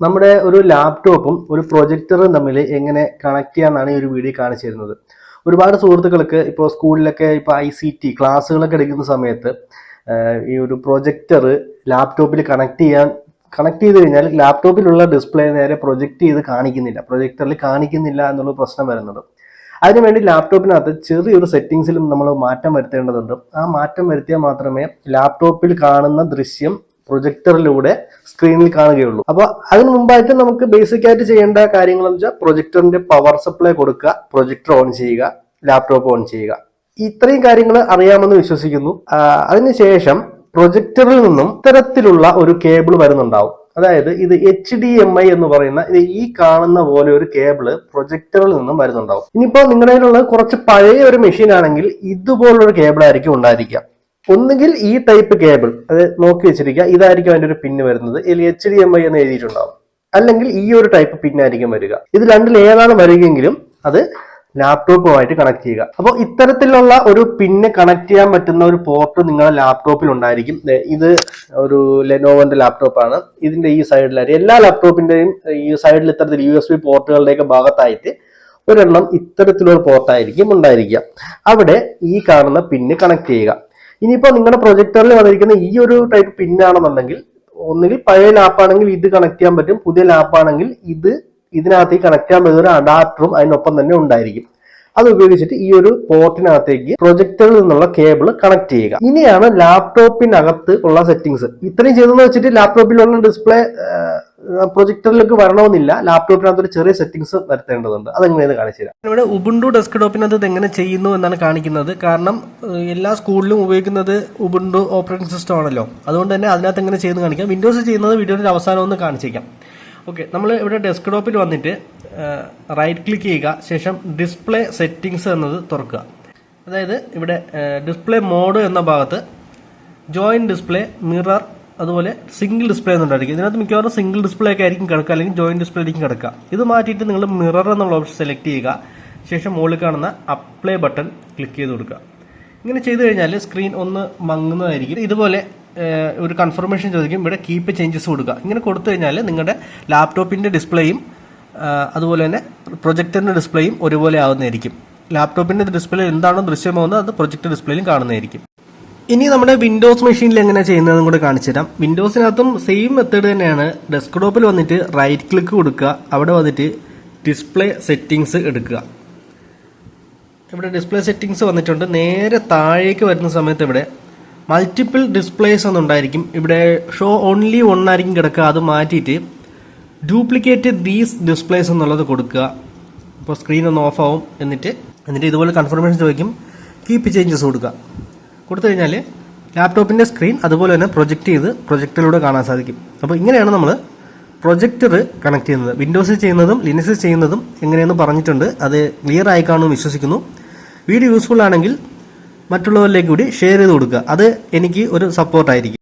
നമ്മുടെ ഒരു ലാപ്ടോപ്പും ഒരു പ്രൊജക്ടറും തമ്മിൽ എങ്ങനെ കണക്ട് ചെയ്യാന്നാണ് ഈ ഒരു വീഡിയോ കാണിച്ചു തരുന്നത് ഒരുപാട് സുഹൃത്തുക്കൾക്ക് ഇപ്പോൾ സ്കൂളിലൊക്കെ ഇപ്പോൾ ഐ സി ടി ക്ലാസ്സുകളൊക്കെ എടുക്കുന്ന സമയത്ത് ഈ ഒരു പ്രൊജക്ടർ ലാപ്ടോപ്പിൽ കണക്ട് ചെയ്യാൻ കണക്ട് ചെയ്ത് കഴിഞ്ഞാൽ ലാപ്ടോപ്പിലുള്ള ഡിസ്പ്ലേ നേരെ പ്രൊജക്റ്റ് ചെയ്ത് കാണിക്കുന്നില്ല. പ്രൊജക്ടറിൽ കാണിക്കുന്നില്ല എന്നുള്ള പ്രശ്നം വരുന്നത് അതിനുവേണ്ടി ലാപ്ടോപ്പിനകത്ത് ചെറിയൊരു സെറ്റിങ്സിലും നമ്മൾ മാറ്റം വരുത്തേണ്ടതുണ്ട്. ആ മാറ്റം വരുത്തിയാൽ മാത്രമേ ലാപ്ടോപ്പിൽ കാണുന്ന ദൃശ്യം പ്രൊജക്ടറിലൂടെ സ്ക്രീനിൽ കാണുകയുള്ളൂ. അപ്പോൾ അതിന് മുമ്പായിട്ട് നമുക്ക് ബേസിക് ആയിട്ട് ചെയ്യേണ്ട കാര്യങ്ങൾ എന്ന് വെച്ചാൽ പ്രൊജക്ടറിന്റെ പവർ സപ്ലൈ കൊടുക്കുക പ്രൊജക്ടർ ഓൺ ചെയ്യുക ലാപ്ടോപ്പ് ഓൺ ചെയ്യുക. ഇത്രയും കാര്യങ്ങൾ അറിയാമെന്ന് വിശ്വസിക്കുന്നു. അതിനുശേഷം പ്രൊജക്ടറിൽ നിന്നും ഇത്തരത്തിലുള്ള ഒരു കേബിൾ വരുന്നുണ്ടാവും. അതായത് ഇത് എച്ച് ഡി എം ഐ എന്ന് പറയുന്ന ഇത് ഈ കാണുന്ന പോലെ ഒരു കേബിൾ പ്രൊജക്ടറിൽ നിന്നും വരുന്നുണ്ടാവും. ഇനിയിപ്പോ നിങ്ങളുടെ കയ്യിലുള്ള കുറച്ച് പഴയ ഒരു മെഷീൻ ആണെങ്കിൽ ഇതുപോലൊരു കേബിൾ ആയിരിക്കും ഉണ്ടായിരിക്കുക. ഒന്നുകിൽ ഈ ടൈപ്പ് കേബിൾ അത് നോക്കി വെച്ചിരിക്കുക ഇതായിരിക്കും അതിന്റെ ഒരു പിന്ന് വരുന്നത്. ഇതിൽ എച്ച് ഡി എം ഐ എന്ന് എഴുതിയിട്ടുണ്ടാവും. അല്ലെങ്കിൽ ഈ ഒരു ടൈപ്പ് പിന്നായിരിക്കും വരിക. ഇത് രണ്ടിൽ ഏതാണ് വരികയെങ്കിലും അത് ലാപ്ടോപ്പുമായിട്ട് കണക്ട് ചെയ്യുക. അപ്പോൾ ഇത്തരത്തിലുള്ള ഒരു പിന്നെ കണക്ട് ചെയ്യാൻ പറ്റുന്ന ഒരു പോർട്ട് നിങ്ങളുടെ ലാപ്ടോപ്പിൽ ഉണ്ടായിരിക്കും. ഇത് ഒരു ലെനോവന്റെ ലാപ്ടോപ്പാണ് ഇതിന്റെ ഈ സൈഡിലായിട്ട് എല്ലാ ലാപ്ടോപ്പിന്റെയും ഈ സൈഡിൽ ഇത്തരത്തിൽ യു എസ് ബി പോർട്ടുകളുടെയൊക്കെ ഭാഗത്തായിട്ട് ഒരെണ്ണം ഇത്തരത്തിലൊരു പോർട്ടായിരിക്കും ഉണ്ടായിരിക്കുക. അവിടെ ഈ കാണുന്ന പിന്ന് കണക്ട് ചെയ്യുക. ഇനിയിപ്പോൾ നിങ്ങളുടെ പ്രൊജക്ടറിൽ വന്നിരിക്കുന്ന ഈ ഒരു ടൈപ്പ് പിൻ പിന്നാണെന്നുണ്ടെങ്കിൽ ഒന്നുകിൽ പഴയ ലാപ്പാണെങ്കിൽ ഇത് കണക്ട് ചെയ്യാൻ പറ്റും പുതിയ ലാപ്പാണെങ്കിൽ ഇത് ഇതിനകത്തേക്ക് കണക്ട് ചെയ്യാൻ പറ്റുന്ന ഒരു അഡാപ്റ്ററും അതിനൊപ്പം തന്നെ ഉണ്ടായിരിക്കും. അത് ഉപയോഗിച്ചിട്ട് ഈ ഒരു പോർട്ടിനകത്തേക്ക് പ്രൊജക്ടറിൽ നിന്നുള്ള കേബിൾ കണക്ട് ചെയ്യുക. ഇനിയാണ് ലാപ്ടോപ്പിനകത്ത് ഉള്ള സെറ്റിംഗ്സ് ഇത്രയും ചെയ്തെന്ന് വെച്ചിട്ട് ലാപ്ടോപ്പിലുള്ള ഡിസ്പ്ലേ പ്രൊജക്ടറിലേക്ക് വരണമെന്നില്ല. ലാപ്ടോപ്പിനകത്ത് ഒരു ചെറിയ സെറ്റിംഗ്സ് വരുത്തേണ്ടതുണ്ട്. അതെങ്ങനെയാണ് കാണിച്ചു തരാം. ഇവിടെ ഉബുണ്ടു ഡെസ്ക്ടോപ്പിനകത്ത് ഇത് എങ്ങനെ ചെയ്യുന്നു എന്നാണ് കാണിക്കുന്നത്. കാരണം എല്ലാ സ്കൂളിലും ഉപയോഗിക്കുന്നത് ഉബുണ്ടു ഓപ്പറേറ്റിംഗ് സിസ്റ്റം ആണല്ലോ. അതുകൊണ്ട് തന്നെ അതിനകത്ത് എങ്ങനെ ചെയ്യുന്നു കാണിക്കാം. വിൻഡോസ് ചെയ്യുന്നത് വീഡിയോയുടെ അവസാനം ഒന്ന് കാണിച്ചേക്കാം. ഓക്കെ നമ്മൾ ഇവിടെ ഡെസ്ക്ടോപ്പിൽ വന്നിട്ട് റൈറ്റ് ക്ലിക്ക് ചെയ്യുക ശേഷം ഡിസ്പ്ലേ സെറ്റിങ്സ് എന്നത് തുറക്കുക. അതായത് ഇവിടെ ഡിസ്പ്ലേ മോഡ് എന്ന ഭാഗത്ത് ജോയിന്റ് ഡിസ്പ്ലേ മിറർ അതുപോലെ സിംഗിൾ ഡിസ്പ്ലേ എന്നുണ്ടായിരിക്കും ഇതിനകത്ത് മിക്കവാറും സിംഗിൾ ഡിസ്പ്ലേ ഒക്കെ ആയിരിക്കും കിടക്കുക അല്ലെങ്കിൽ ജോയിന്റ് ഡിസ്പ്ലേ ആയിരിക്കും കിടക്കുക. ഇത് മാറ്റിയിട്ട് നിങ്ങൾ മിറർ എന്നുള്ള ഓപ്ഷൻ സെലക്ട് ചെയ്യുക ശേഷം മുകളിൽ കാണുന്ന അപ്ലൈ ബട്ടൺ ക്ലിക്ക് ചെയ്ത് കൊടുക്കുക. ഇങ്ങനെ ചെയ്തു കഴിഞ്ഞാൽ സ്ക്രീൻ ഒന്ന് മങ്ങുന്നതായിരിക്കും. ഇതുപോലെ ഒരു കൺഫർമേഷൻ ചോദിക്കും ഇവിടെ കീപ്പ് ചേഞ്ചസ് കൊടുക്കുക. ഇങ്ങനെ കൊടുത്തു കഴിഞ്ഞാൽ നിങ്ങളുടെ ലാപ്ടോപ്പിന്റെ ഡിസ്പ്ലേയും അതുപോലെ തന്നെ പ്രൊജക്ടറിന്റെ ഡിസ്പ്ലേയും ഒരുപോലെ ആവുന്നതായിരിക്കും. ലാപ്ടോപ്പിന്റെ ഡിസ്പ്ലേ എന്താണോ ദൃശ്യമാവുന്നത് അത് പ്രൊജക്ടർ ഡിസ്പ്ലേയിലും കാണുന്നതായിരിക്കും. ഇനി നമ്മുടെ വിൻഡോസ് മെഷീനിൽ എങ്ങനെ ചെയ്യുന്നതെന്നും കൂടെ കാണിച്ചു തരാം. വിൻഡോസിനകത്തും സെയിം മെത്തേഡ് തന്നെയാണ്. ഡെസ്ക്ടോപ്പിൽ വന്നിട്ട് റൈറ്റ് ക്ലിക്ക് കൊടുക്കുക. അവിടെ വന്നിട്ട് ഡിസ്പ്ലേ സെറ്റിങ്സ് എടുക്കുക. ഇവിടെ ഡിസ്പ്ലേ സെറ്റിങ്സ് വന്നിട്ടുണ്ട്. നേരെ താഴേക്ക് വരുന്ന സമയത്ത് ഇവിടെ മൾട്ടിപ്പിൾ ഡിസ്പ്ലേസ് എന്നുണ്ടായിരിക്കും. ഇവിടെ ഷോ ഓൺലി വൺ ആയിരിക്കും കിടക്കുക. അത് മാറ്റിയിട്ട് ഡ്യൂപ്ലിക്കേറ്റ് ദീസ് ഡിസ്പ്ലേസ് എന്നുള്ളത് കൊടുക്കുക. അപ്പോൾ സ്ക്രീൻ ഒന്ന് ഓഫ് ആവും എന്നിട്ട് എന്നിട്ട് ഇതുപോലെ കൺഫർമേഷൻ ചോദിക്കും. കീപ്പ് ചേഞ്ചസ് കൊടുക്കുക. കൊടുത്തു കഴിഞ്ഞാൽ ലാപ്ടോപ്പിന്റെ സ്ക്രീൻ അതുപോലെ തന്നെ പ്രൊജക്റ്റ് ചെയ്ത് പ്രൊജക്ടറിലൂടെ കാണാൻ സാധിക്കും. അപ്പോൾ ഇങ്ങനെയാണ് നമ്മൾ പ്രൊജക്ടർ കണക്ട് ചെയ്യുന്നത്. വിൻഡോസ് ചെയ്യുന്നതും ലിനക്സിൽ ചെയ്യുന്നതും എങ്ങനെയെന്ന് പറഞ്ഞിട്ടുണ്ട്. അത് ക്ലിയർ ആയി കാണുമെന്ന് വിശ്വസിക്കുന്നു. വീഡിയോ യൂസ്ഫുൾ ആണെങ്കിൽ മറ്റുള്ളവരിലേക്ക് കൂടി ഷെയർ ചെയ്ത് കൊടുക്കുക. അത് എനിക്ക് ഒരു സപ്പോർട്ടായിരിക്കും